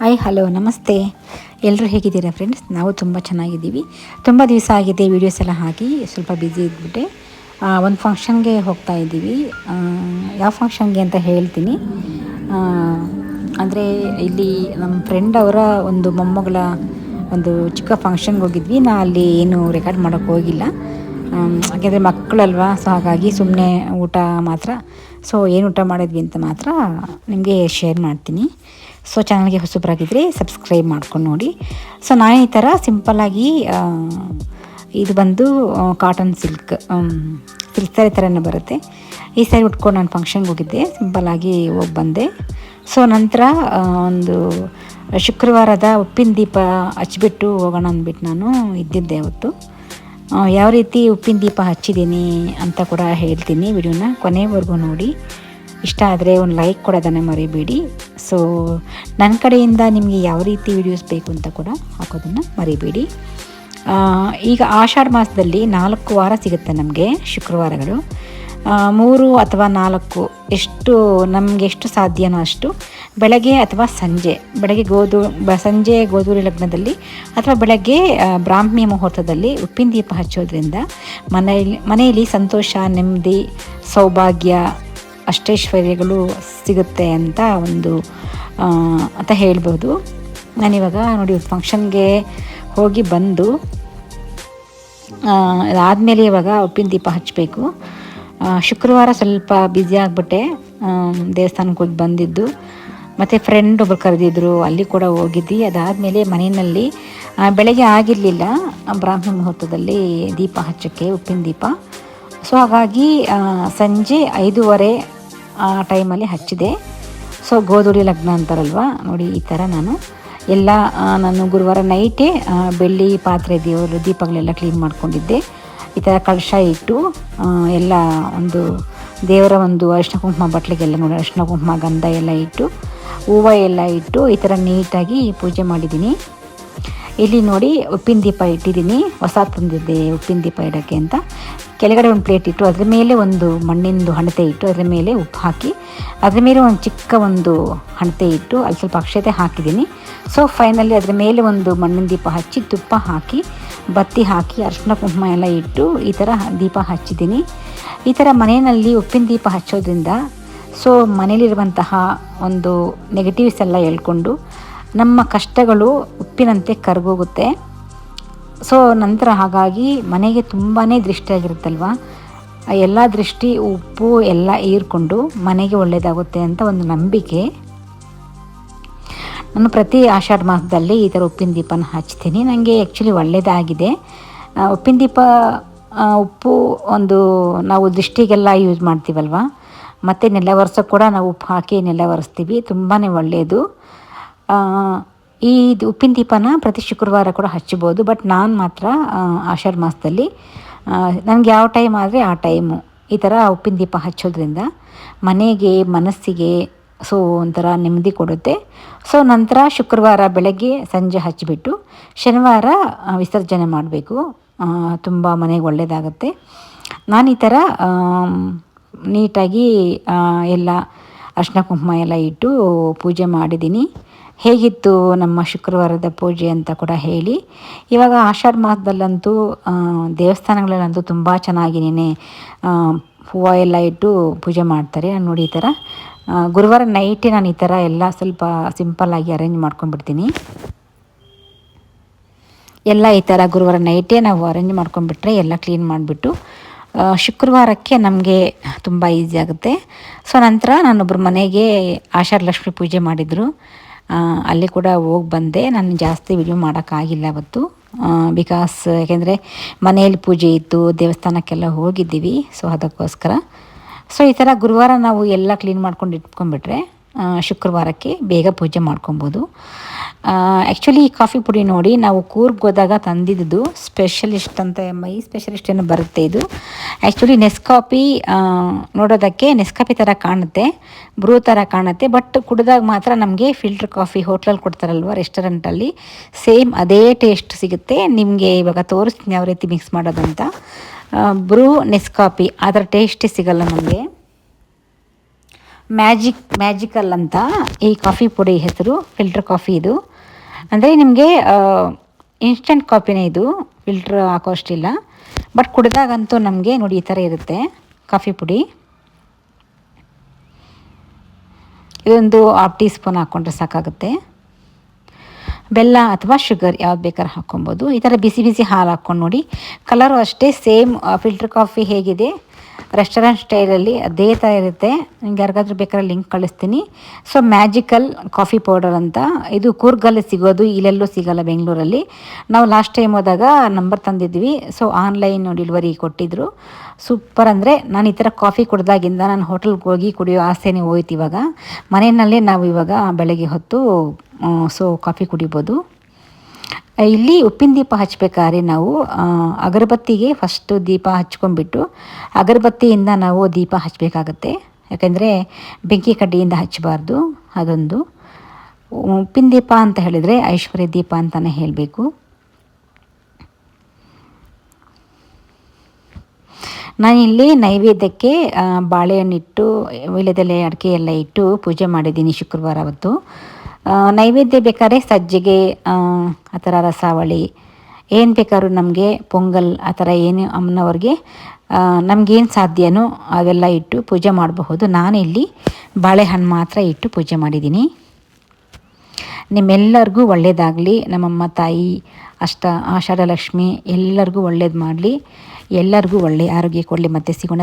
Hi hello ನಮಸ್ತೆ. ಎಲ್ಲರೂ ಹೇಗಿದ್ದೀರಾ ಫ್ರೆಂಡ್ಸ್ ನಾವು ತುಂಬ ಚೆನ್ನಾಗಿದ್ದೀವಿ. ತುಂಬ ದಿವಸ ಆಗಿದೆ ವೀಡಿಯೋಸ್ ಎಲ್ಲ ಹಾಕಿ, ಸ್ವಲ್ಪ ಬ್ಯುಸಿ ಇದ್ಬಿಟ್ಟೆ. ಒಂದು ಫಂಕ್ಷನ್ಗೆ ಹೋಗ್ತಾ ಇದ್ದೀವಿ. ಯಾವ ಫಂಕ್ಷನ್ಗೆ ಅಂತ ಹೇಳ್ತೀನಿ. ಅಂದರೆ ಇಲ್ಲಿ ನಮ್ಮ ಫ್ರೆಂಡ್ ಅವರ ಒಂದು ಮೊಮ್ಮಗಳ ಒಂದು ಚಿಕ್ಕ ಫಂಕ್ಷನ್ಗೆ ಹೋಗಿದ್ವಿ. ನಾ ಅಲ್ಲಿ ಏನು ರೆಕಾರ್ಡ್ ಮಾಡೋಕ್ಕೆ ಹೋಗಿಲ್ಲ. ಯಾಕೆಂದರೆ ಮಕ್ಕಳಲ್ವಾ ಸೊ ಹಾಗಾಗಿ ಸುಮ್ಮನೆ ಊಟ ಮಾತ್ರ. ಸೊ ಏನು ಊಟ ಮಾಡಿದ್ವಿ ಅಂತ ಮಾತ್ರ ನಿಮಗೆ ಶೇರ್ ಮಾಡ್ತೀನಿ. ಸೊ ಚಾನಲ್ಗೆ ಹೊಸಬರಾಗಿದ್ದರೆ ಸಬ್ಸ್ಕ್ರೈಬ್ ಮಾಡ್ಕೊಂಡು ನೋಡಿ. ಸೊ ನಾನು ಈ ಥರ ಸಿಂಪಲ್ಲಾಗಿ ಇದು ಬಂದು ಕಾಟನ್ ಸಿಲ್ಕ್ ಸಿಲ್ಕ್ ಸ್ಯಾರಿ ಥರನೇ ಬರುತ್ತೆ. ಈ ಸ್ಯಾರಿ ಉಟ್ಕೊಂಡು ನಾನು ಫಂಕ್ಷನ್ಗೆ ಹೋಗಿದ್ದೆ, ಸಿಂಪಲ್ಲಾಗಿ ಹೋಗಿ ಬಂದೆ. ಸೊ ನಂತರ ಒಂದು ಶುಕ್ರವಾರದ ಉಪ್ಪಿನ ದೀಪ ಹಚ್ಚಿಬಿಟ್ಟು ಹೋಗೋಣ ಅಂದ್ಬಿಟ್ಟು ನಾನು ಇದ್ದಿದ್ದೆ ಅವತ್ತು. ಯಾವ ರೀತಿ ಉಪ್ಪಿನ ದೀಪ ಹಚ್ಚಿದ್ದೀನಿ ಅಂತ ಕೂಡ ಹೇಳ್ತೀನಿ ವಿಡಿಯೋನ ಕೊನೆವರೆಗೂ ನೋಡಿ. ಇಷ್ಟ ಆದರೆ ಒಂದು ಲೈಕ್ ಕೊಡೋದನ್ನು ಮರಿಬೇಡಿ. ಸೊ ನನ್ನ ಕಡೆಯಿಂದ ನಿಮಗೆ ಯಾವ ರೀತಿ ವಿಡಿಯೋಸ್ ಬೇಕು ಅಂತ ಕೂಡ ಹಾಕೋದನ್ನು ಮರಿಬೇಡಿ. ಈಗ ಆಷಾಢ ಮಾಸದಲ್ಲಿ ನಾಲ್ಕು ವಾರ ಸಿಗುತ್ತೆ ನಮಗೆ ಶುಕ್ರವಾರಗಳು. ಮೂರು ಅಥವಾ ನಾಲ್ಕು ಎಷ್ಟು, ನಮಗೆ ಎಷ್ಟು ಸಾಧ್ಯನೋ ಅಷ್ಟು ಬೆಳಗ್ಗೆ ಅಥವಾ ಸಂಜೆ, ಬೆಳಗ್ಗೆ ಗೋಧು, ಬ, ಸಂಜೆ ಗೋಧೂರಿ ಲಗ್ನದಲ್ಲಿ ಅಥವಾ ಬೆಳಗ್ಗೆ ಬ್ರಾಹ್ಮಿ ಮುಹೂರ್ತದಲ್ಲಿ ಉಪ್ಪಿನ ದೀಪ ಹಚ್ಚೋದ್ರಿಂದ ಮನೆಯಲ್ಲಿ ಮನೆಯಲ್ಲಿ ಸಂತೋಷ, ನೆಮ್ಮದಿ, ಸೌಭಾಗ್ಯ ಅಷ್ಟೈಶ್ವರ್ಯಗಳು ಸಿಗುತ್ತೆ ಅಂತ ಒಂದು ಅಂತ ಹೇಳ್ಬೋದು. ನಾನಿವಾಗ ನೋಡಿ ಫಂಕ್ಷನ್ಗೆ ಹೋಗಿ ಬಂದು ಅದಾದಮೇಲೆ ಇವಾಗ ಉಪ್ಪಿನ ದೀಪ ಹಚ್ಚಬೇಕು ಶುಕ್ರವಾರ ಸ್ವಲ್ಪ ಬ್ಯುಸಿ ಆಗಿಬಿಟ್ಟೆ ದೇವಸ್ಥಾನಕ್ಕೆ ಹೋಗಿ ಬಂದಿದ್ದು. ಮತ್ತು ಫ್ರೆಂಡ್ ಒಬ್ಬರು ಕರೆದಿದ್ರು, ಅಲ್ಲಿ ಕೂಡ ಹೋಗಿದ್ದು. ಅದಾದಮೇಲೆ ಮನೆಯಲ್ಲಿ ಬೆಳಗ್ಗೆ ಆಗಿರಲಿಲ್ಲ ಬ್ರಾಹ್ಮಣ ಮುಹೂರ್ತದಲ್ಲಿ ದೀಪ ಹಚ್ಚೋಕ್ಕೆ ಉಪ್ಪಿನ ದೀಪ. ಸೊ ಹಾಗಾಗಿ ಸಂಜೆ ಐದೂವರೆ ಆ ಟೈಮಲ್ಲಿ ಹಚ್ಚಿದೆ. ಸೊ ಗೋಧೂಳಿ ಲಗ್ನ ಅಂತಾರಲ್ವ? ನೋಡಿ, ಈ ಥರ ನಾನು ಎಲ್ಲ ನಾನು ಗುರುವಾರ ನೈಟೇ ಬೆಳ್ಳಿ ಪಾತ್ರೆ ದೇವರು ದೀಪಗಳೆಲ್ಲ ಕ್ಲೀನ್ ಮಾಡ್ಕೊಂಡಿದ್ದೆ. ಈ ಥರ ಕಳಶ ಇಟ್ಟು ಎಲ್ಲ ಒಂದು ದೇವರ ಒಂದು ಅರಿಶಿನ ಕುಂಕುಮ ಬಟ್ಲಿಗೆಲ್ಲ ನೋಡಿ ಅರಿಶಿನ ಕುಂಕುಮ ಗಂಧ ಎಲ್ಲ ಇಟ್ಟು, ಹೂವು ಎಲ್ಲ ಇಟ್ಟು ಈ ಥರ ನೀಟಾಗಿ ಪೂಜೆ ಮಾಡಿದ್ದೀನಿ. ಇಲ್ಲಿ ನೋಡಿ ಉಪ್ಪಿನ ದೀಪ ಇಟ್ಟಿದ್ದೀನಿ. ಹೊಸ ತಂದಿದ್ದೆ ಉಪ್ಪಿನ ದೀಪ ಇಡೋಕ್ಕೆ ಅಂತ. ಕೆಳಗಡೆ ಒಂದು ಪ್ಲೇಟ್ ಇಟ್ಟು ಅದ್ರ ಮೇಲೆ ಒಂದು ಮಣ್ಣಿಂದು ಹಣತೆ ಇಟ್ಟು ಅದರ ಮೇಲೆ ಉಪ್ಪು ಹಾಕಿ, ಅದ್ರ ಮೇಲೆ ಒಂದು ಚಿಕ್ಕ ಒಂದು ಹಣತೆ ಇಟ್ಟು ಅಲ್ಲಿ ಸ್ವಲ್ಪ ಅಕ್ಷತೆ ಹಾಕಿದ್ದೀನಿ. ಸೊ ಫೈನಲಿ ಅದ್ರ ಮೇಲೆ ಒಂದು ಮಣ್ಣಿನ ದೀಪ ಹಚ್ಚಿ ತುಪ್ಪ ಹಾಕಿ, ಬತ್ತಿ ಹಾಕಿ ಅರಿಶಿನ ಕುಂಕುಮ ಎಲ್ಲ ಇಟ್ಟು ಈ ಥರ ದೀಪ ಹಚ್ಚಿದ್ದೀನಿ. ಈ ಥರ ಮನೆಯಲ್ಲಿ ಉಪ್ಪಿನ ದೀಪ ಹಚ್ಚೋದ್ರಿಂದ ಸೊ ಮನೇಲಿರುವಂತಹ ಒಂದು ನೆಗೆಟಿವ್ಸ್ ಎಲ್ಲ ಹೇಳ್ಕೊಂಡು ನಮ್ಮ ಕಷ್ಟಗಳು ಉಪ್ಪಿನಂತೆ ಕರಗೋಗುತ್ತೆ. ಸೊ ನಂತರ ಹಾಗಾಗಿ ಮನೆಗೆ ತುಂಬಾ ದೃಷ್ಟಿಯಾಗಿರುತ್ತಲ್ವ? ಎಲ್ಲ ದೃಷ್ಟಿ, ಉಪ್ಪು ಎಲ್ಲ ಹೀರ್ಕೊಂಡು ಮನೆಗೆ ಒಳ್ಳೆಯದಾಗುತ್ತೆ ಅಂತ ಒಂದು ನಂಬಿಕೆ. ನಾನು ಪ್ರತಿ ಆಷಾಢ ಮಾಸದಲ್ಲಿ ಈ ಥರ ಉಪ್ಪಿನ ದೀಪನ ಹಚ್ತೀನಿ. ನನಗೆ ಆ್ಯಕ್ಚುಲಿ ಒಳ್ಳೆಯದಾಗಿದೆ ಉಪ್ಪಿನ ದೀಪ ಉಪ್ಪು ಒಂದು ನಾವು ದೃಷ್ಟಿಗೆಲ್ಲ ಯೂಸ್ ಮಾಡ್ತೀವಲ್ವ? ಮತ್ತು ನೆಲ ಒರೆಸೋ ಕೂಡ ನಾವು ಉಪ್ಪು ಹಾಕಿ ನೆಲ ಒರೆಸ್ತೀವಿ. ತುಂಬಾ ಒಳ್ಳೆಯದು ಈ ಉಪ್ಪಿನ ದೀಪನ ಪ್ರತಿ ಶುಕ್ರವಾರ ಕೂಡ ಹಚ್ಬೋದು. ಬಟ್ ನಾನು ಮಾತ್ರ ಆಷಾಢ ಮಾಸದಲ್ಲಿ ನನಗೆ ಯಾವ ಟೈಮ್ ಆದರೆ ಆ ಟೈಮು ಈ ಥರ ಉಪ್ಪಿನ ದೀಪ ಹಚ್ಚೋದ್ರಿಂದ ಮನೆಗೆ, ಮನಸ್ಸಿಗೆ ಸೊ ಒಂಥರ ನೆಮ್ಮದಿ ಕೊಡುತ್ತೆ. ಸೊ ನಂತರ ಶುಕ್ರವಾರ ಬೆಳಗ್ಗೆ ಸಂಜೆ ಹಚ್ಚಿಬಿಟ್ಟು ಶನಿವಾರ ವಿಸರ್ಜನೆ ಮಾಡಬೇಕು. ತುಂಬ ಮನೆಗೆ ಒಳ್ಳೆಯದಾಗತ್ತೆ ನಾನು ಈ ಥರ ನೀಟಾಗಿ ಎಲ್ಲ ಅರ್ಶಿನ ಕುಂಕುಮ ಎಲ್ಲ ಇಟ್ಟು ಪೂಜೆ ಮಾಡಿದ್ದೀನಿ. ಹೇಗಿತ್ತು ನಮ್ಮ ಶುಕ್ರವಾರದ ಪೂಜೆ ಅಂತ ಕೂಡ ಹೇಳಿ. ಇವಾಗ ಆಷಾಢ ಮಾಸದಲ್ಲಂತೂ ದೇವಸ್ಥಾನಗಳಲ್ಲಂತೂ ತುಂಬ ಚೆನ್ನಾಗಿ ನೆನೆ ಹೂವು ಎಲ್ಲ ಇಟ್ಟು ಪೂಜೆ ಮಾಡ್ತಾರೆ ನೋಡಿ ಈ ಥರ. ಗುರುವಾರ ನೈಟೇ ನಾನು ಈ ಥರ ಎಲ್ಲ ಸ್ವಲ್ಪ ಸಿಂಪಲ್ಲಾಗಿ ಅರೇಂಜ್ ಮಾಡ್ಕೊಂಡ್ಬಿಡ್ತೀನಿ. ಎಲ್ಲ ಈ ಥರ ಗುರುವಾರ ನೈಟೇ ನಾವು ಅರೇಂಜ್ ಮಾಡ್ಕೊಂಡ್ಬಿಟ್ರೆ ಎಲ್ಲ ಕ್ಲೀನ್ ಮಾಡಿಬಿಟ್ಟು ಶುಕ್ರವಾರಕ್ಕೆ ನಮಗೆ ತುಂಬ ಈಸಿ ಆಗುತ್ತೆ. ಸೊ ನಂತರ ನಾನೊಬ್ಬರ ಮನೆಗೆ ಆಷಾಢ ಲಕ್ಷ್ಮಿ ಪೂಜೆ ಮಾಡಿದರು. ಅಲ್ಲಿ ಕೂಡ ಹೋಗಿ ಬಂದೆ. ನಾನು ಜಾಸ್ತಿ ವಿಡಿಯೋ ಮಾಡೋಕ್ಕಾಗಿಲ್ಲ ಅವತ್ತು. ಬಿಕಾಸ್ ಯಾಕೆಂದರೆ ಮನೆಯಲ್ಲಿ ಪೂಜೆ ಇತ್ತು, ದೇವಸ್ಥಾನಕ್ಕೆಲ್ಲ ಹೋಗಿದ್ದೀವಿ. ಸೊ ಅದಕ್ಕೋಸ್ಕರ. ಸೊ ಈ ಥರ ಗುರುವಾರ ನಾವು ಎಲ್ಲ ಕ್ಲೀನ್ ಮಾಡ್ಕೊಂಡು ಇಟ್ಕೊಂಡ್ಬಿಟ್ರೆ ಶುಕ್ರವಾರಕ್ಕೆ ಬೇಗ ಪೂಜೆ ಮಾಡ್ಕೊಬೋದು. ಆ್ಯಕ್ಚುಲಿ ಈ ಕಾಫಿ ಪುಡಿ ನೋಡಿ ನಾವು ಕೂರ್ಗ್ ಹೋದಾಗ ತಂದಿದ್ದು ಸ್ಪೆಷಲಿಸ್ಟ್ ಅಂತ, ಮೈ ಸ್ಪೆಷಲಿಸ್ಟ್ ಏನೋ ಬರುತ್ತೆ ಇದು. ಆ್ಯಕ್ಚುಲಿ ನೆಸ್ಕಾಫಿ ನೋಡೋದಕ್ಕೆ ನೆಸ್ಕಾಫಿ ಥರ ಕಾಣುತ್ತೆ ಬ್ರೂ ಥರ ಕಾಣುತ್ತೆ ಬಟ್ ಕುಡಿದಾಗ ಮಾತ್ರ ನಮಗೆ ಫಿಲ್ಟರ್ ಕಾಫಿ ಹೋಟ್ಲಲ್ಲಿ ಕೊಡ್ತಾರಲ್ವ ರೆಸ್ಟೋರೆಂಟಲ್ಲಿ ಸೇಮ್ ಅದೇ ಟೇಸ್ಟ್ ಸಿಗುತ್ತೆ. ನಿಮಗೆ ಇವಾಗ ತೋರಿಸ್ತೀನಿ ಯಾವ ರೀತಿ ಮಿಕ್ಸ್ ಮಾಡೋದಂತ. ಬ್ರೂ ನೆಸ್ಕಾಫಿ ಅದರ ಟೇಸ್ಟೇ ಸಿಗಲ್ಲ ನಮಗೆ. ಮ್ಯಾಜಿಕ್ ಮ್ಯಾಜಿಕಲ್ ಅಂತ ಈ ಕಾಫಿ ಪುಡಿ ಹೆಸರು ಫಿಲ್ಟರ್ ಕಾಫಿ ಇದು. ಅಂದರೆ ನಿಮಗೆ ಇನ್ಸ್ಟೆಂಟ್ ಕಾಫಿನೇ ಇದು ಫಿಲ್ಟ್ರ್ ಹಾಕೋ ಅಷ್ಟಿಲ್ಲ. ಬಟ್ ಕುಡಿದಾಗಂತೂ ನಮಗೆ ನೋಡಿ ಈ ಥರ ಇರುತ್ತೆ, ಕಾಫಿ ಪುಡಿ. ಇದೊಂದು ಹಾಫ್ ಟೀ ಸ್ಪೂನ್ ಹಾಕ್ಕೊಂಡ್ರೆ ಸಾಕಾಗುತ್ತೆ. ಬೆಲ್ಲ ಅಥವಾ ಶುಗರ್ ಯಾವ್ದು ಬೇಕಾದ್ರೆ ಹಾಕ್ಕೊಬೋದು. ಈ ಥರ ಬಿಸಿ ಬಿಸಿ ಹಾಲು ಹಾಕ್ಕೊಂಡು ನೋಡಿ ಕಲರು ಅಷ್ಟೇ ಸೇಮ್ ಫಿಲ್ಟರ್ ಕಾಫಿ ಹೇಗಿದೆ. ರೆಸ್ಟೋರೆಂಟ್ ಸ್ಟೈಲಲ್ಲಿ ಅದೇ ಥರ ಇರುತ್ತೆ. ನಿಮ್ಗೆ ಯಾರಿಗಾದ್ರೂ ಬೇಕಾದ್ರೆ ಲಿಂಕ್ ಕಳಿಸ್ತೀನಿ. ಸೊ ಮ್ಯಾಜಿಕಲ್ ಕಾಫಿ ಪೌಡರ್ ಅಂತ. ಇದು ಕೂರ್ಗಲ್ಲಿ ಸಿಗೋದು, ಇಲ್ಲೆಲ್ಲೂ ಸಿಗೋಲ್ಲ ಬೆಂಗಳೂರಲ್ಲಿ. ನಾವು ಲಾಸ್ಟ್ ಟೈಮ್ ಹೋದಾಗ ನಂಬರ್ ತಂದಿದ್ವಿ. ಸೊ ಆನ್ಲೈನ್ ಡೆಲಿವರಿ ಕೊಟ್ಟಿದ್ದರು ಸೂಪರ್ ಅಂದರೆ ನಾನು ಈ ಥರ ಕಾಫಿ ಕುಡ್ದಾಗಿಂದ ನಾನು ಹೋಟೆಲ್ಗೆ ಹೋಗಿ ಕುಡಿಯೋ ಆಸೆನೇ ಹೋಯ್ತು ಇವಾಗ. ಮನೆಯಲ್ಲೇ ನಾವು ಇವಾಗ ಬೆಳಗ್ಗೆ ಹೊತ್ತು ಸೊ ಕಾಫಿ ಕುಡಿಬೋದು. ಇಲ್ಲಿ ಉಪ್ಪಿನ ದೀಪ ಹಚ್ಚಬೇಕಾದ್ರೆ ನಾವು ಅಗರಬತ್ತಿಗೆ ಫಸ್ಟು ದೀಪ ಹಚ್ಕೊಂಡ್ಬಿಟ್ಟು ಅಗರಬತ್ತಿಯಿಂದ ನಾವು ದೀಪ ಹಚ್ಚಬೇಕಾಗತ್ತೆ ಯಾಕೆಂದರೆ ಬೆಂಕಿ ಕಡ್ಡಿಯಿಂದ ಹಚ್ಚಬಾರ್ದು ಅದೊಂದು. ಉಪ್ಪಿನ ದೀಪ ಅಂತ ಹೇಳಿದರೆ ಐಶ್ವರ್ಯ ದೀಪ ಅಂತಲೇ ಹೇಳಬೇಕು. ನಾನಿಲ್ಲಿ ನೈವೇದ್ಯಕ್ಕೆ ಬಾಳೆಹಣ್ಣಿಟ್ಟು ವೀಳ್ಯದೆಲೆ ಅಡಿಕೆ ಎಲ್ಲ ಇಟ್ಟು ಪೂಜೆ ಮಾಡಿದ್ದೀನಿ ಶುಕ್ರವಾರ ಅವತ್ತು ನೈವೇದ್ಯ ಬೇಕಾದ್ರೆ ಸಜ್ಜಿಗೆ, ಆ ಥರ ರಸಾವಳಿ, ಏನು ಬೇಕಾದ್ರೂ ನಮಗೆ ಪೊಂಗಲ್ ಆ ಥರ ಏನು ಅಮ್ಮನವ್ರಿಗೆ ನಮಗೇನು ಸಾಧ್ಯನೋ ಅವೆಲ್ಲ ಇಟ್ಟು ಪೂಜೆ ಮಾಡಬಹುದು. ನಾನಿಲ್ಲಿ ಬಾಳೆಹಣ್ಣು ಮಾತ್ರ ಇಟ್ಟು ಪೂಜೆ ಮಾಡಿದ್ದೀನಿ. ನಿಮ್ಮೆಲ್ಲರಿಗೂ ಒಳ್ಳೆಯದಾಗಲಿ ನಮ್ಮಮ್ಮ, ತಾಯಿ, ಅಷ್ಟ ಆಷಾಢ ಲಕ್ಷ್ಮಿ ಎಲ್ಲರಿಗೂ ಒಳ್ಳೇದು ಮಾಡಲಿ. ಎಲ್ಲರಿಗೂ ಒಳ್ಳೆಯ ಆರೋಗ್ಯ ಕೊಡಲಿ. ಮತ್ತೆ ಸಿಗೋಣ.